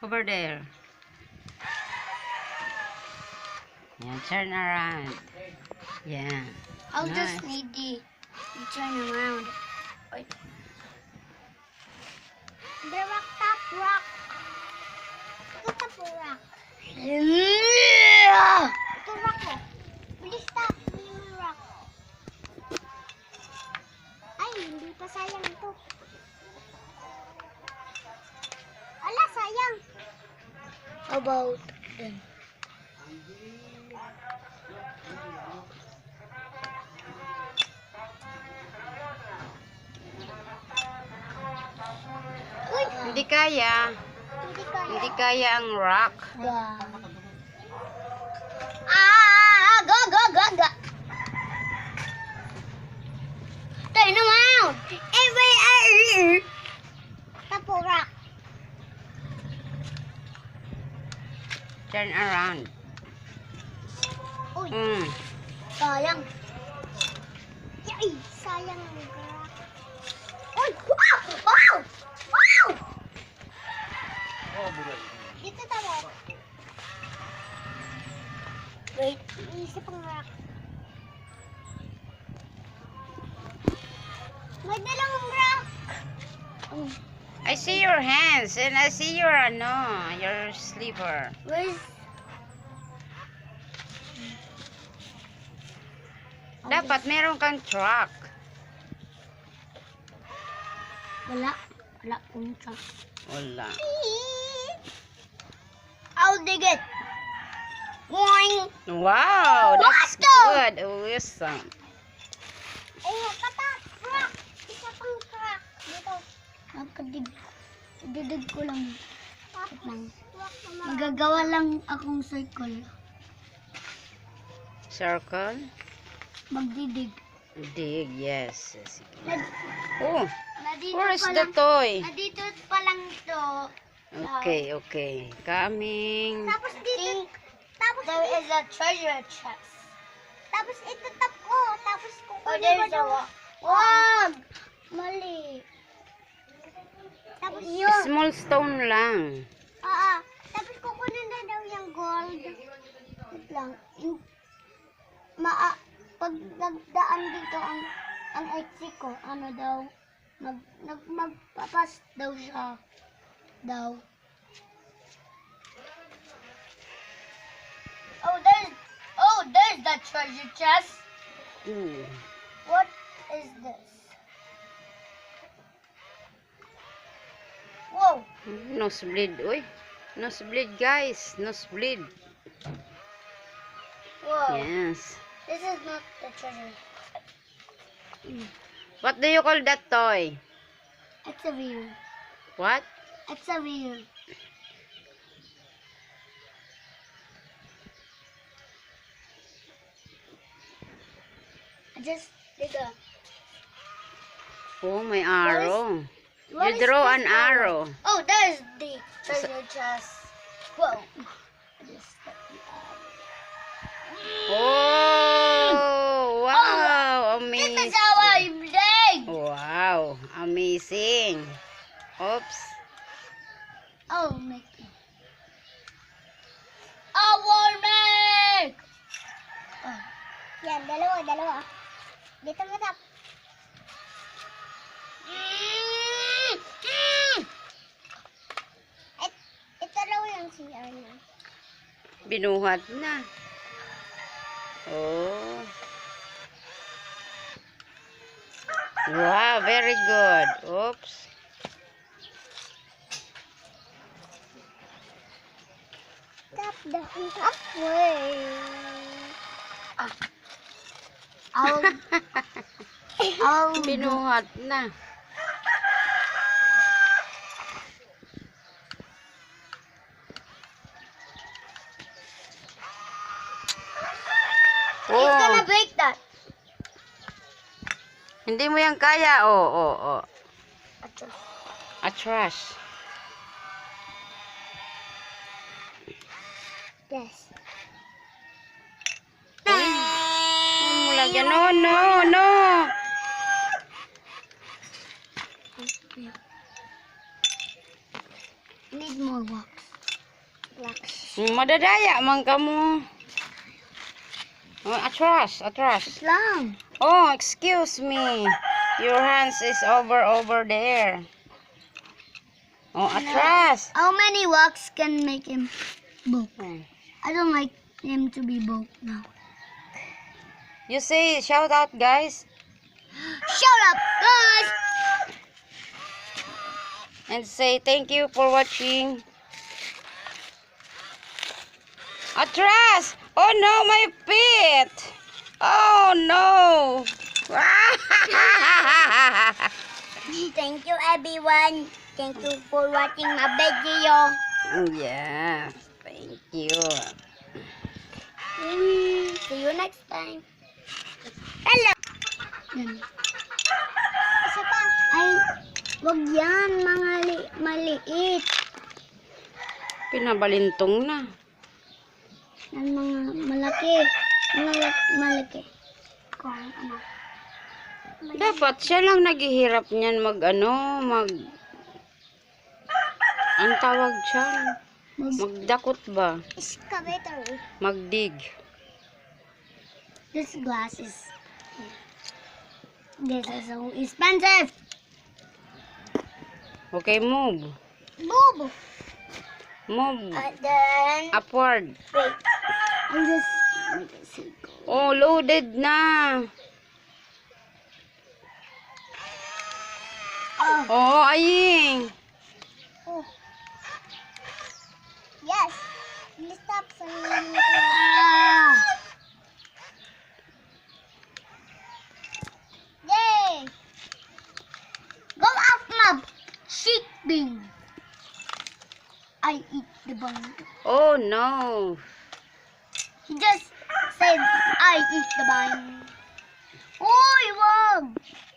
Over there. Yan, turn around. Yan. I'll Nice. just need the, the turn around. Rock top rock. Ito top rock. Ito rock ko. Bilis ta. Hindi rock. Ay, hindi pa sayang ito. Ala, sayang. About then. Kaya. hindi kaya. Hindi kaya ang rock. Ah, go, go, go, go. Turn around. Every hour. Tapura. Turn around. Uy, Mm. sayang. Yay, sayang ang gerak. Uy, wow, wow. Dito tayo. Wait, isip ang rock. May dalawang rock. I see your hands and I see your ano, your slipper. where's... Dapat meron kang truck. Wala. Wala pong truck. Wala. I'll dig it. Boing. Wow, that's Wasto! good. Awesome. Eh, kata, crack. Isa pang crack. Dito. Nakadig. Didig ko lang. Wait lang. Magagawa lang akong circle. Circle. Magdidig. Dig, yes. Sige. Oh, nadito where is the lang. toy? Nadito pa lang ito. Okay, okay. Coming. Tapos dito. Tapos there is a treasure chest. Tapos ito tap ko. Tapos kukunin oh, there's ko daw. Wag! Mali. Tapos yun. Small stone lang. Ah, tapos kukunin na daw yung gold. Wait lang. Yung, maa, pag nagdaan dito ang ang exit ko, ano daw, mag, nag, magpapas daw siya. Daw. Oh, there's, oh, there's the treasure chest. Ooh. What is this? Whoa. Nosebleed. Uy. Nosebleed, guys. Nosebleed. Whoa. Yes. This is not the treasure. What do you call that toy? It's a wheel. What? It's a wheel. I just did a. Oh, may arrow. What You is draw this an arrow. Oh, there's the treasure chest. Whoa. I just stepped the Oh, wow. arrow. This Amazing. is how I play. Wow. Amazing. Oops. Oh, make. I will make. Oh. Yan, dalawa, dalawa. Dito mo tap. Mm, mm. Et, ito raw yung CR na. Binuhat na. Oh. Wow, very good. Oops. The halfway. Ah. I'll, I'll Binuhat na. He's gonna Oh, break that. Hindi mo yan kaya. Oh, oh, oh. Atras. Atras. Yes. Huwag mo lagyan. No, no, no. Need more wax. Wax. Madadaya man ka mo. Oh, atras, atras. Lang. Oh, excuse me. Your hands is over over there. Oh, atras. How many wax can make him book? I don't like him to be both now. You say shout out guys Shout up, guys! and say thank you for watching. Atras! Oh no, my feet! Oh no! Thank you, everyone. Thank you for watching my video. Oh yeah, thank you. See you next time. Hello! Isa pa. Ay, wag yan, mga li- maliit. Pinabalintong na. Yan mga malaki. Malaki. malaki. Kung ano. Dapat siya lang naghihirap niyan mag ano, mag... Ang tawag siya? Mag- Magdakot ba? Excavator. Magdig. This glass is... This is so expensive. Okay, move. Boob. Move. And then... Upward. Wait. I'm just... Oh, loaded na. Oh. Oh, aying. Bean. I eat the bun. Oh, no. He just said I eat the bun. Oy, wag. Rainbow